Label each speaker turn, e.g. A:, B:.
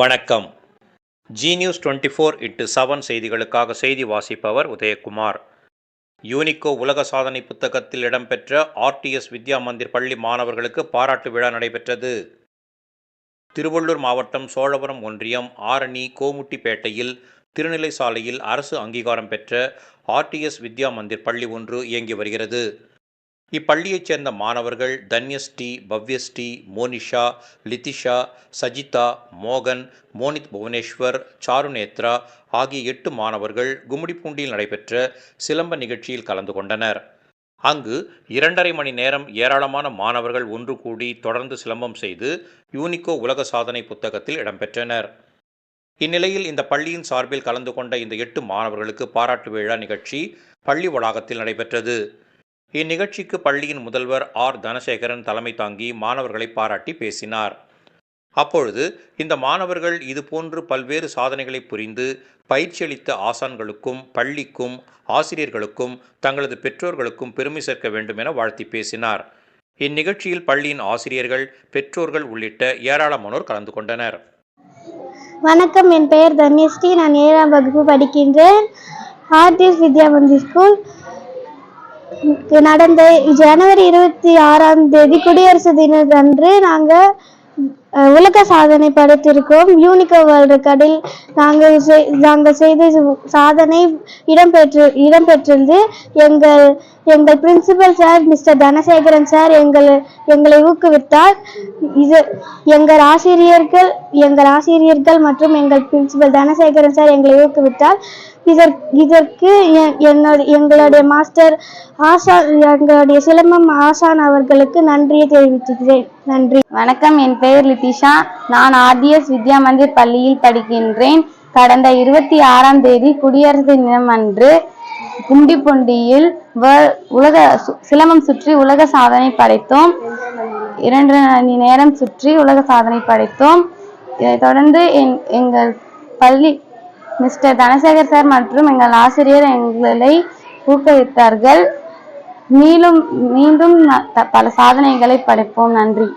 A: வணக்கம். Zee News twenty four into seven செய்திகளுக்காக செய்தி வாசிப்பவர் உதயகுமார். யூனிகோ உலக சாதனை புத்தகத்தில் இடம்பெற்ற ஆர்டிஎஸ் வித்யா மந்திர் பள்ளி மாணவர்களுக்கு பாராட்டு விழா நடைபெற்றது. திருவள்ளூர் மாவட்டம் சோழபுரம் ஒன்றியம் ஆரணி கோமுட்டிப்பேட்டையில் திருநிலை சாலையில் அரசு அங்கீகாரம் பெற்ற ஆர்டிஎஸ் வித்யா மந்திர் பள்ளி ஒன்று இயங்கி வருகிறது. இப்பள்ளியைச் சேர்ந்த மாணவர்கள் தன்யஸ்ரீ பவ்யஸ்ரீ மோனிஷா லிதிஷா சஜிதா மோகன் மோனித் புவனேஸ்வர் சாருநேத்ரா ஆகிய எட்டு மாணவர்கள் கும்மிடிப்பூண்டியில் நடைபெற்ற சிலம்ப நிகழ்ச்சியில் கலந்து கொண்டனர். அங்கு இரண்டரை மணி நேரம் ஏராளமான மாணவர்கள் ஒன்று கூடி தொடர்ந்து சிலம்பம் செய்து யூனிகோ உலக சாதனை புத்தகத்தில் இடம்பெற்றனர். இந்நிலையில் இந்த பள்ளியின் சார்பில் கலந்து கொண்ட இந்த எட்டு மாணவர்களுக்கு பாராட்டு விழா நிகழ்ச்சி பள்ளி வளாகத்தில் நடைபெற்றது. இந்நிகழ்ச்சிக்கு பள்ளியின் முதல்வர் ஆர். தனசேகரன் தலைமை தாங்கி மாணவர்களை பாராட்டி பேசினார். அப்பொழுது இந்த மாணவர்கள் இதுபோன்று பல்வேறு சாதனைகளை புரிந்து பயிற்சியளித்த ஆசான்களுக்கும் பள்ளிக்கும் ஆசிரியர்களுக்கும் தங்களது பெற்றோர்களுக்கும் பெருமை சேர்க்க வேண்டும் என வாழ்த்தி பேசினார். இந்நிகழ்ச்சியில் பள்ளியின் ஆசிரியர்கள் பெற்றோர்கள் உள்ளிட்ட ஏராளமானோர் கலந்து கொண்டனர்.
B: வணக்கம். என் பெயர் தன்யஸ்ரீ நான் ஏழாம் வகுப்பு படிக்கின்றேன். RTS Vidyamandir school. நடந்த ஜனவரி இருபத்தி ஆறாம் தேதி குடியரசு தினத்தன்று நாங்கள் அஹ், உலக சாதனை படைத்திருக்கோம். யூனிகோ வேர்ல்டு ரெக்கார்டில் நாங்கள் செய்- நாங்கள் செய்த சாதனை இடம்பெற்று இடம்பெற்றிருந்து எங்கள் எங்கள் principal sir mister Dhanasekaran sir எங்களை எங்களை ஊக்குவித்தார். இது எங்கள் ஆசிரியர்கள் எங்கள் ஆசிரியர்கள் மற்றும் எங்கள் பிரின்சிபல் தனசேகரன் சார் எங்களை ஊக்குவித்தார் இதற் இதற்கு எ- என்னோட எங்களுடைய மாஸ்டர் ஆசான் எங்களுடைய சிலம்பம் ஆசான் அவர்களுக்கு நன்றியை தெரிவித்துக்கிறேன். நன்றி.
C: வணக்கம். என் பெயர் லித்திஷா. நான் ஆர்டிஎஸ் வித்யா மந்திர் பள்ளியில் படிக்கின்றேன். கடந்த இருபத்தி ஆறாம் தேதி குடியரசு தினம் அன்று குண்டிப்பொண்டியில் உலக சு- சிலம்பம் சுற்றி உலக சாதனை படைத்தோம். இரண்டு மணி நேரம் சுற்றி உலக சாதனை படைத்தோம். இதைத் தொடர்ந்து என் எங்கள் பள்ளி மிஸ்டர் தனசேகர் சார் மற்றும் எங்கள் ஆசிரியர் எங்களை ஊக்குவித்தார்கள். மீண்டும் மீண்டும் பல சாதனைகளை படைப்போம். நன்றி.